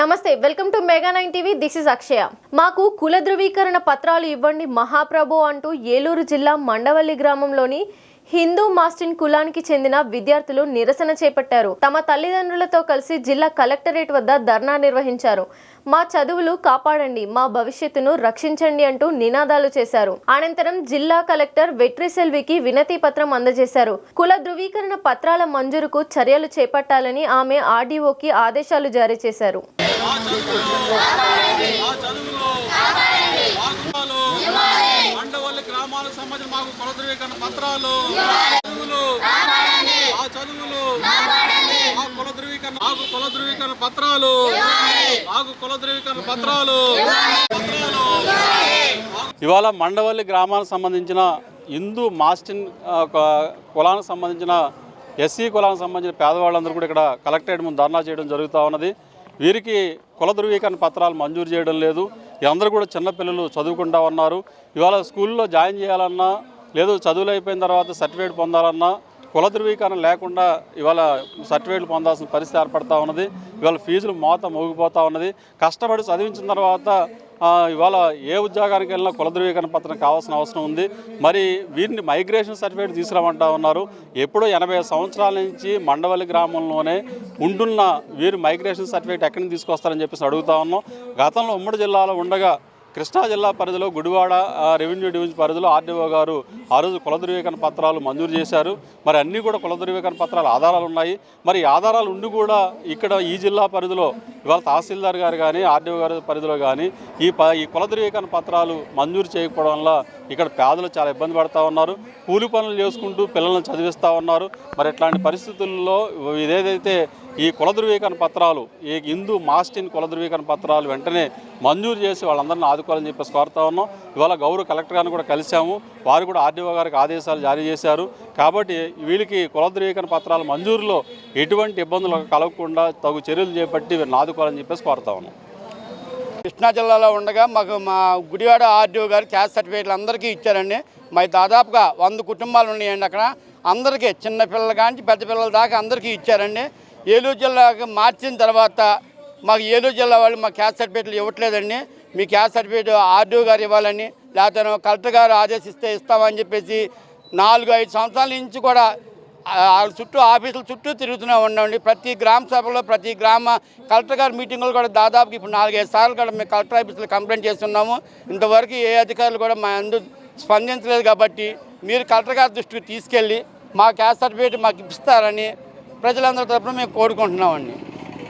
నమస్తే welcome to Mega nine TV. This is Akshaya. మాకు కుల ధృవీకరణ పత్రాలు ఇవ్వండి మహాప్రభు అంటూ ఏలూరు జిల్లా మండవల్లి గ్రామంలోని హిందూ మాస్టిన్ కులానికి చెందిన విద్యార్థులు నిరసన చేపట్టారు. తమ తల్లిదండ్రులతో కలిసి జిల్లా కలెక్టరేట్ వద్ద ధర్నా నిర్వహించారు. మా చదువులు కాపాడండి మా భవిష్యత్తును రక్షించండి అంటూ నినాదాలు చేశారు. అనంతరం జిల్లా కలెక్టర్ వెట్రి సెల్వికి వినతి పత్రం అందజేశారు. కుల ధృవీకరణ పత్రాల మంజూరుకు చర్యలు చేపట్టాలని ఆమె ఆర్డీఓకి ఆదేశాలు జారీ చేశారు. మండవల్లి గ్రామాలకు సంబంధించిన మాకు కులధృవీకరణ పత్రాలు చదువులు ఆ చదువులు ఆ కులధృవీకరణ మాకు కుల పత్రాలు మాకు కులధృవీకరణ పత్రాలు ఇవాళ మండవల్లి గ్రామానికి సంబంధించిన హిందూ మాస్టిన్ కులానికి సంబంధించిన ఎస్సీ కులానికి సంబంధించిన పేదవాళ్ళందరూ కూడా ఇక్కడ కలెక్టరేట్ ముందు ధర్నా చేయడం జరుగుతూ ఉన్నది. వీరికి కుల ధృవీకరణ పత్రాలు మంజూరు చేయడం లేదు. అందరూ కూడా చిన్నపిల్లలు చదువుకుంటా ఉన్నారు. ఇవాళ స్కూల్లో జాయిన్ చేయాలన్నా లేదు చదువులు అయిపోయిన తర్వాత సర్టిఫికేట్ పొందాలన్నా కుల ధృవీకరణ లేకుండా ఇవాళ సర్టిఫికేట్లు పొందాల్సిన పరిస్థితి ఏర్పడతా ఉన్నది. ఇవాళ ఫీజులు మోత మోగిపోతూ ఉన్నది. కష్టపడి చదివించిన తర్వాత ఇవాళ ఏ ఉద్యోగానికి వెళ్ళినా కుల ధృవీకరణ పత్రం కావాల్సిన అవసరం ఉంది. మరి వీరిని మైగ్రేషన్ సర్టిఫికేట్ తీసుకురామంటా ఉన్నారు. ఎప్పుడో ఎనభై సంవత్సరాల నుంచి మండవల్లి గ్రామంలోనే ఉంటున్న వీరు మైగ్రేషన్ సర్టిఫికేట్ ఎక్కడి నుంచి తీసుకొస్తారని చెప్పేసి అడుగుతా ఉన్నాం. గతంలో ఉమ్మడి జిల్లాలో ఉండగా కృష్ణా జిల్లా పరిధిలో గుడివాడ రెవెన్యూ డివిజన్ పరిధిలో ఆర్డీఓ గారు ఆ రోజు కుల ధృవీకరణ పత్రాలు మంజూరు చేశారు. మరి అన్నీ కూడా కుల ధృవీకరణ పత్రాలు ఆధారాలు ఉన్నాయి. మరి ఆధారాలు ఉండి కూడా ఇక్కడ ఈ జిల్లా పరిధిలో ఇవాళ తహసీల్దార్ గారు కానీ ఆర్డీఓ గారి పరిధిలో కానీ ఈ ప ఈ కుల ధృవీకరణ పత్రాలు మంజూరు చేయకపోవడం వల్ల ఇక్కడ పేదలు చాలా ఇబ్బంది పడతా ఉన్నారు. కూలి పనులు చేసుకుంటూ పిల్లల్ని చదివిస్తూ ఉన్నారు. మరి ఇట్లాంటి పరిస్థితుల్లో ఇదేదైతే ఈ కుల ధృవీకరణ పత్రాలు ఈ హిందూ మాస్టిన్ కుల ధృవీకరణ పత్రాలు వెంటనే మంజూరు చేసి వాళ్ళందరినీ ఆదుకోవాలని చెప్పేసి కోరుతా ఉన్నాం. ఇవాళ గౌరవ కలెక్టర్ గారిని కూడా కలిశాము. వారు కూడా ఆర్డీఓ గారికి ఆదేశాలు జారీ చేశారు. కాబట్టి వీళ్ళకి కుల ధృవీకరణ పత్రాల మంజూరులో ఎటువంటి ఇబ్బందులు కలగకుండా తగు చర్యలు చేపట్టి వీరిని ఆదుకోవాలని చెప్పేసి కోరుతా ఉన్నాం. కృష్ణా జిల్లాలో ఉండగా మాకు మా గుడివాడ ఆర్డీఓ గారు క్యాస్ట్ సర్టిఫికేట్లు అందరికీ ఇచ్చారండి. మరి దాదాపుగా వంద కుటుంబాలు ఉన్నాయండి అక్కడ. అందరికీ చిన్నపిల్లల కానీ పెద్ద పిల్లల దాకా అందరికీ ఇచ్చారండి. ఏలూరు జిల్లాకి మార్చిన తర్వాత మాకు ఏలూరు జిల్లా వాళ్ళు మా క్యాస్ట్ సర్టిఫికేట్లు ఇవ్వట్లేదండి. మీ క్యాస్ట్ సర్టిఫికేట్ ఆర్డీఓ గారు ఇవ్వాలని లేకపోతే కలెక్టర్ గారు ఆదేశిస్తే ఇస్తామని చెప్పేసి నాలుగు ఐదు సంవత్సరాల నుంచి కూడా వాళ్ళ చుట్టూ ఆఫీసుల చుట్టూ తిరుగుతూనే ఉండండి ప్రతి గ్రామ సభలో ప్రతి గ్రామ కలెక్టర్ గారి మీటింగులు కూడా దాదాపు ఇప్పుడు నాలుగైదు సార్లు కూడా మేము కలెక్టర్ ఆఫీసులో కంప్లైంట్ చేస్తున్నాము. ఇంతవరకు ఏ అధికారులు కూడా మా అందు స్పందించలేదు కాబట్టి మీరు కలెక్టర్ గారి దృష్టికి తీసుకెళ్ళి మా క్యాస్ట్ సర్టిఫికేట్ మాకు ఇస్తారని ప్రజలందరి తరపున మేము కోరుకుంటున్నామండి.